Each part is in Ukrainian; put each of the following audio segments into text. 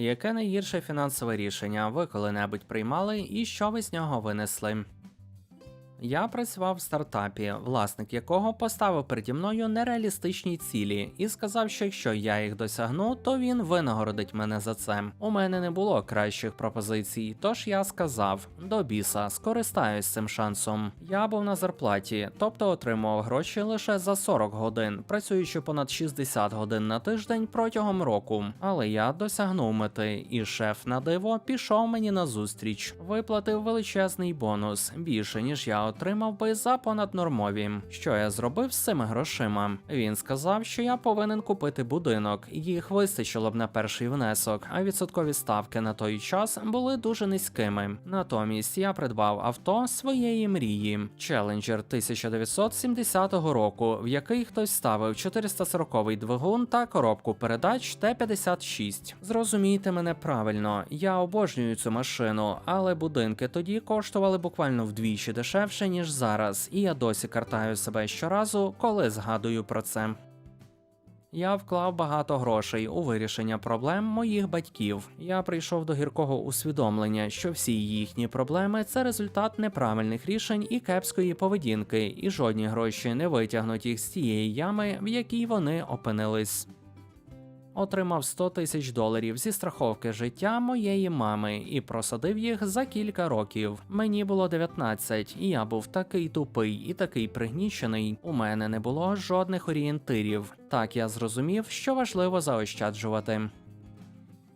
Яке найгірше фінансове рішення ви коли-небудь приймали і що ви з нього винесли? Я працював в стартапі, власник якого поставив переді мною нереалістичні цілі і сказав, що якщо я їх досягну, то він винагородить мене за це. У мене не було кращих пропозицій, тож я сказав: до біса, скористаюсь цим шансом. Я був на зарплаті, тобто отримував гроші лише за 40 годин, працюючи понад 60 годин на тиждень протягом року. Але я досягнув мети, і шеф на диво пішов мені на зустріч, виплатив величезний бонус більше ніж я отримав би за понаднормові. Що я зробив з цими грошима? Він сказав, що я повинен купити будинок. Їх вистачило б на перший внесок, а відсоткові ставки на той час були дуже низькими. Натомість я придбав авто своєї мрії Challenger 1970 року, в який хтось ставив 440-й двигун та коробку передач Т-56. Зрозумійте мене правильно, я обожнюю цю машину, але будинки тоді коштували буквально вдвічі дешевше ніж зараз, і я досі картаю себе щоразу, коли згадую про це. Я вклав багато грошей у вирішення проблем моїх батьків. Я прийшов до гіркого усвідомлення, що всі їхні проблеми це результат неправильних рішень і кепської поведінки, і жодні гроші не витягнуть їх з тієї ями, в якій вони опинились. Отримав 100 тисяч доларів зі страховки життя моєї мами і просадив їх за кілька років. Мені було 19, і я був такий тупий і такий пригнічений. У мене не було жодних орієнтирів. Так я зрозумів, що важливо заощаджувати.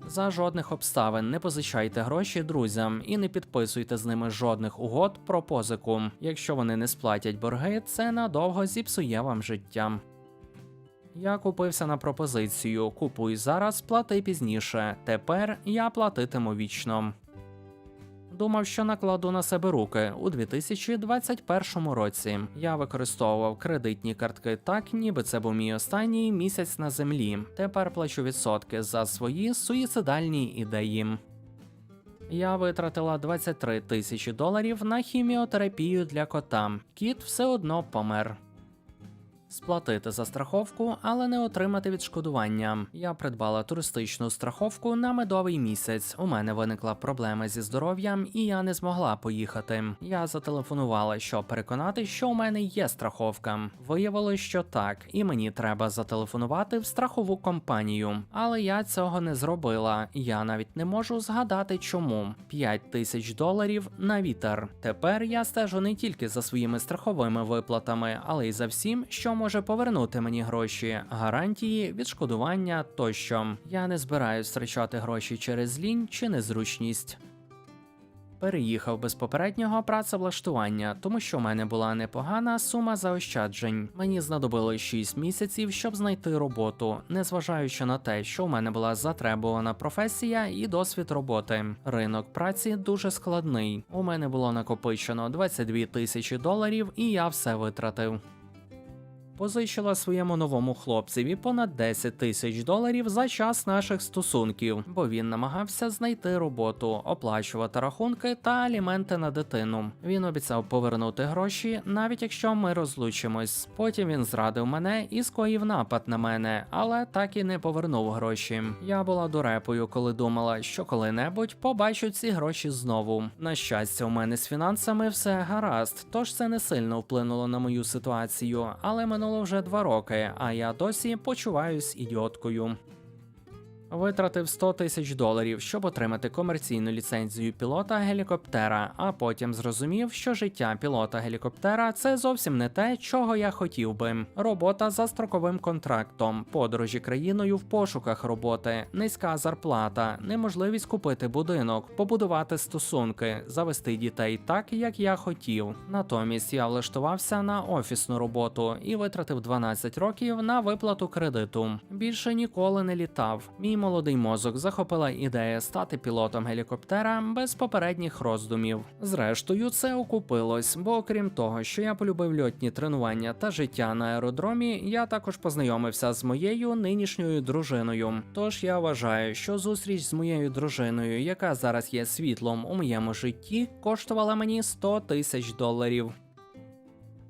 За жодних обставин не позичайте гроші друзям і не підписуйте з ними жодних угод про позику. Якщо вони не сплатять борги, це надовго зіпсує вам життя. Я купився на пропозицію Купуй зараз, плати пізніше. Тепер я платитиму вічно. Думав, що накладу на себе руки у 2021 році. Я використовував кредитні картки так, ніби це був мій останній місяць на землі. Тепер плачу відсотки за свої суїцидальні ідеї. Я витратила 23 тисячі доларів на хіміотерапію для кота. Кіт все одно помер. Сплатити за страховку, але не отримати відшкодування. Я придбала туристичну страховку на медовий місяць. У мене виникла проблема зі здоров'ям, і я не змогла поїхати. Я зателефонувала, щоб переконати, що у мене є страховка. Виявилось, що так, і мені треба зателефонувати в страхову компанію. Але я цього не зробила. Я навіть не можу згадати, чому 5 тисяч доларів на вітер. Тепер я стежу не тільки за своїми страховими виплатами, але й за всім, що може повернути мені гроші, гарантії, відшкодування тощо. Я не збираюсь втрачати гроші через лінь чи незручність. Переїхав без попереднього працевлаштування, тому що в мене була непогана сума заощаджень. Мені знадобилось 6 місяців, щоб знайти роботу, незважаючи на те, що в мене була затребувана професія і досвід роботи. Ринок праці дуже складний. У мене було накопичено 22 тисячі доларів, і я все витратив. Позичила своєму новому хлопцеві понад 10 тисяч доларів за час наших стосунків, бо він намагався знайти роботу, оплачувати рахунки та аліменти на дитину. Він обіцяв повернути гроші, навіть якщо ми розлучимось. Потім він зрадив мене і скоїв напад на мене, але так і не повернув гроші. Я була дурепою, коли думала, що коли-небудь побачу ці гроші знову. На щастя, у мене з фінансами все гаразд, тож це не сильно вплинуло на мою ситуацію, але минуло вже два роки, а я досі почуваюсь ідіоткою. Витратив 100 тисяч доларів, щоб отримати комерційну ліцензію пілота гелікоптера, а потім зрозумів, що життя пілота гелікоптера це зовсім не те, чого я хотів би. Робота за строковим контрактом, подорожі країною в пошуках роботи, низька зарплата, неможливість купити будинок, побудувати стосунки, завести дітей так, як я хотів. Натомість я влаштувався на офісну роботу і витратив 12 років на виплату кредиту. Більше ніколи не літав. Мій молодий мозок захопила ідея стати пілотом гелікоптера без попередніх роздумів. Зрештою, це окупилось, бо окрім того, що я полюбив льотні тренування та життя на аеродромі, я також познайомився з моєю нинішньою дружиною. Тож я вважаю, що зустріч з моєю дружиною, яка зараз є світлом у моєму житті, коштувала мені 100 тисяч доларів.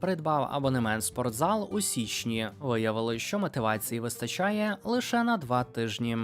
Придбав абонемент спортзал у січні. Виявилось, що мотивації вистачає лише на два тижні.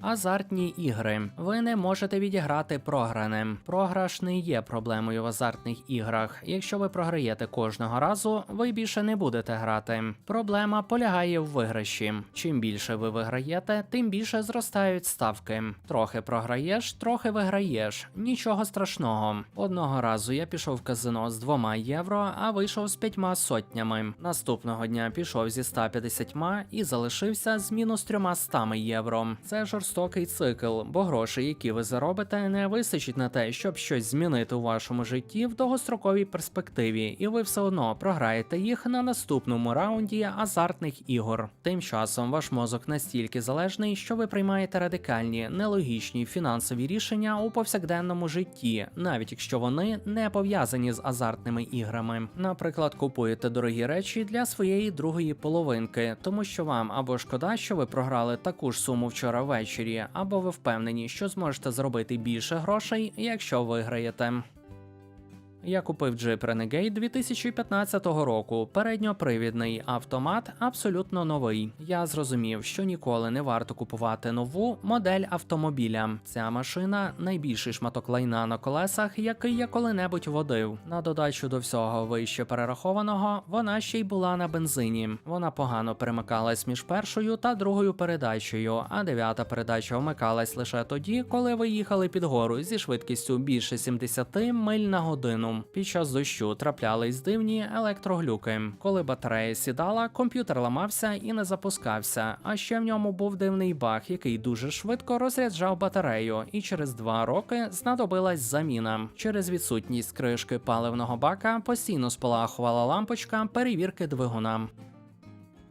Азартні ігри. Ви не можете відіграти програне. Програш не є проблемою в азартних іграх. Якщо ви програєте кожного разу, ви більше не будете грати. Проблема полягає в виграші. Чим більше ви виграєте, тим більше зростають ставки. Трохи програєш, трохи виграєш. Нічого страшного. Одного разу я пішов в казино з двома євро, а вийшов з п'ятьма сотнями. Наступного дня пішов зі 150 і залишився з мінус трьома стами євро. Це жорстокий цикл, бо грошей, які ви заробите, не вистачить на те, щоб щось змінити у вашому житті в довгостроковій перспективі, і ви все одно програєте їх на наступному раунді азартних ігор. Тим часом ваш мозок настільки залежний, що ви приймаєте радикальні, нелогічні фінансові рішення у повсякденному житті, навіть якщо вони не пов'язані з азартними іграми. Наприклад, купуєте дорогі речі для своєї другої половинки, тому що вам або шкода, що ви програли таку ж суму вчора ввечері, або ви впевнені, що зможете зробити більше грошей, якщо виграєте. Я купив Jeep Renegade 2015 року. Передньопривідний автомат абсолютно новий. Я зрозумів, що ніколи не варто купувати нову модель автомобіля. Ця машина найбільший шматок лайна на колесах, який я коли-небудь водив. На додачу до всього вище перерахованого, вона ще й була на бензині. Вона погано перемикалась між першою та другою передачею, а дев'ята передача вмикалась лише тоді, коли ви їхали під гору зі швидкістю більше 70 миль на годину. Під час дощу траплялись дивні електроглюки. Коли батарея сідала, комп'ютер ламався і не запускався. А ще в ньому був дивний баг, який дуже швидко розряджав батарею, і через два роки знадобилась заміна. Через відсутність кришки паливного бака постійно спалахувала лампочка перевірки двигуна.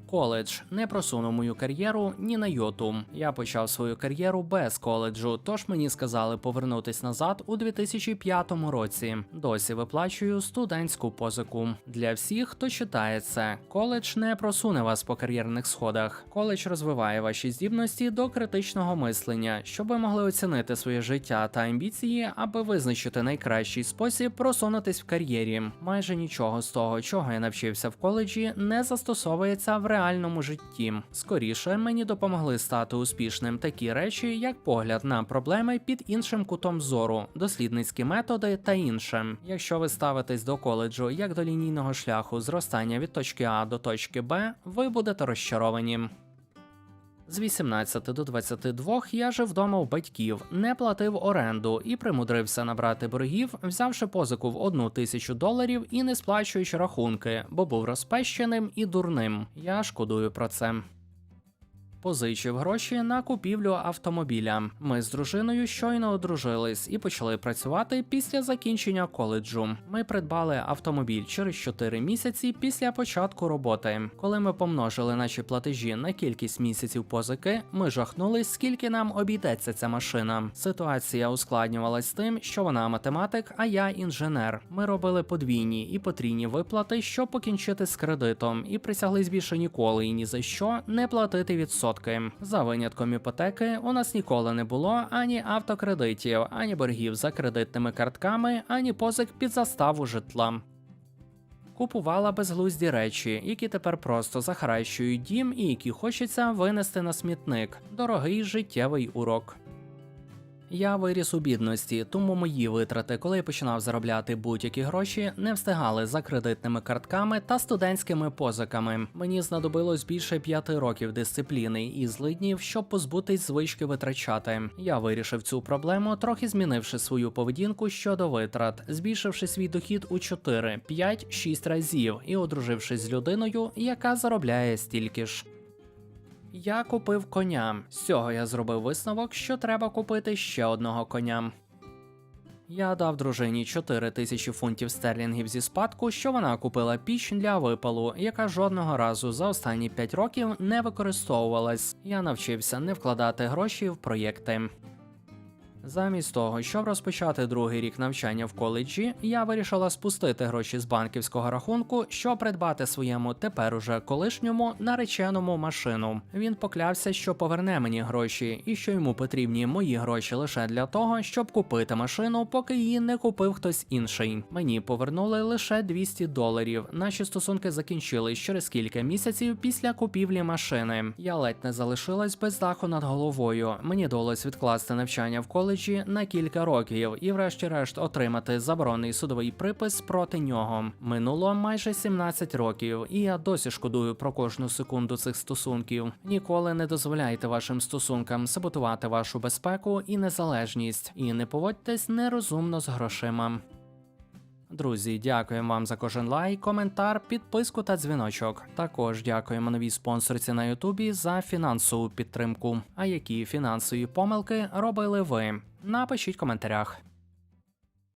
Коледж не просунув мою кар'єру ні на йоту. Я почав свою кар'єру без коледжу, тож мені сказали повернутись назад у 2005 році. Досі виплачую студентську позику. Для всіх, хто читає це, коледж не просуне вас по кар'єрних сходах. Коледж розвиває ваші здібності до критичного мислення, щоб ви могли оцінити своє життя та амбіції, аби визначити найкращий спосіб просунутись в кар'єрі. Майже нічого з того, чого я навчився в коледжі, не застосовується в реальному житті. Скоріше мені допомогли стати успішним такі речі, як погляд на проблеми під іншим кутом зору, дослідницькі методи та інше. Якщо ви ставитесь до коледжу як до лінійного шляху зростання від точки А до точки Б, ви будете розчаровані. З 18 до 22 я жив вдома у батьків, не платив оренду і примудрився набрати боргів, взявши позику в одну тисячу доларів і не сплачуючи рахунки, бо був розпещеним і дурним. Я шкодую про це. Позичив гроші на купівлю автомобіля. Ми з дружиною щойно одружились і почали працювати після закінчення коледжу. Ми придбали автомобіль через 4 місяці після початку роботи. Коли ми помножили наші платежі на кількість місяців позики, ми жахнулись, скільки нам обійдеться ця машина. Ситуація ускладнювалась тим, що вона математик, а я інженер. Ми робили подвійні і потрійні виплати, щоб покінчити з кредитом, і присяглись більше ніколи і ні за що не платити відсотки. За винятком іпотеки у нас ніколи не було ані автокредитів, ані боргів за кредитними картками, ані позик під заставу житла. Купувала безглузді речі, які тепер просто захаращують дім і які хочеться винести на смітник. Дорогий життєвий урок. Я виріс у бідності, тому мої витрати, коли я починав заробляти будь-які гроші, не встигали за кредитними картками та студентськими позиками. Мені знадобилось більше п'яти років дисципліни і злиднів, щоб позбутись звички витрачати. Я вирішив цю проблему, трохи змінивши свою поведінку щодо витрат, збільшивши свій дохід у 4, 5, 6 разів і одружившись з людиною, яка заробляє стільки ж. Я купив коня. З цього я зробив висновок, що треба купити ще одного коня. Я дав дружині 4 тисячі фунтів стерлінгів зі спадку, що вона купила піч для випалу, яка жодного разу за останні 5 років не використовувалась. Я навчився не вкладати гроші в проєкти. Замість того, щоб розпочати другий рік навчання в коледжі, я вирішила спустити гроші з банківського рахунку, щоб придбати своєму тепер уже колишньому нареченому машину. Він поклявся, що поверне мені гроші, і що йому потрібні мої гроші лише для того, щоб купити машину, поки її не купив хтось інший. Мені повернули лише 200 доларів. Наші стосунки закінчились через кілька місяців після купівлі машини. Я ледь не залишилась без даху над головою. Мені довелось відкласти навчання в коледжі на кілька років і, врешті-решт, отримати заборонний судовий припис проти нього. Минуло майже 17 років, і я досі шкодую про кожну секунду цих стосунків. Ніколи не дозволяйте вашим стосункам саботувати вашу безпеку і незалежність, і не поводьтесь нерозумно з грошима. Друзі, дякуємо вам за кожен лайк, коментар, підписку та дзвіночок. Також дякуємо новій спонсорці на Ютубі за фінансову підтримку. А які фінансові помилки робили ви? Напишіть в коментарях.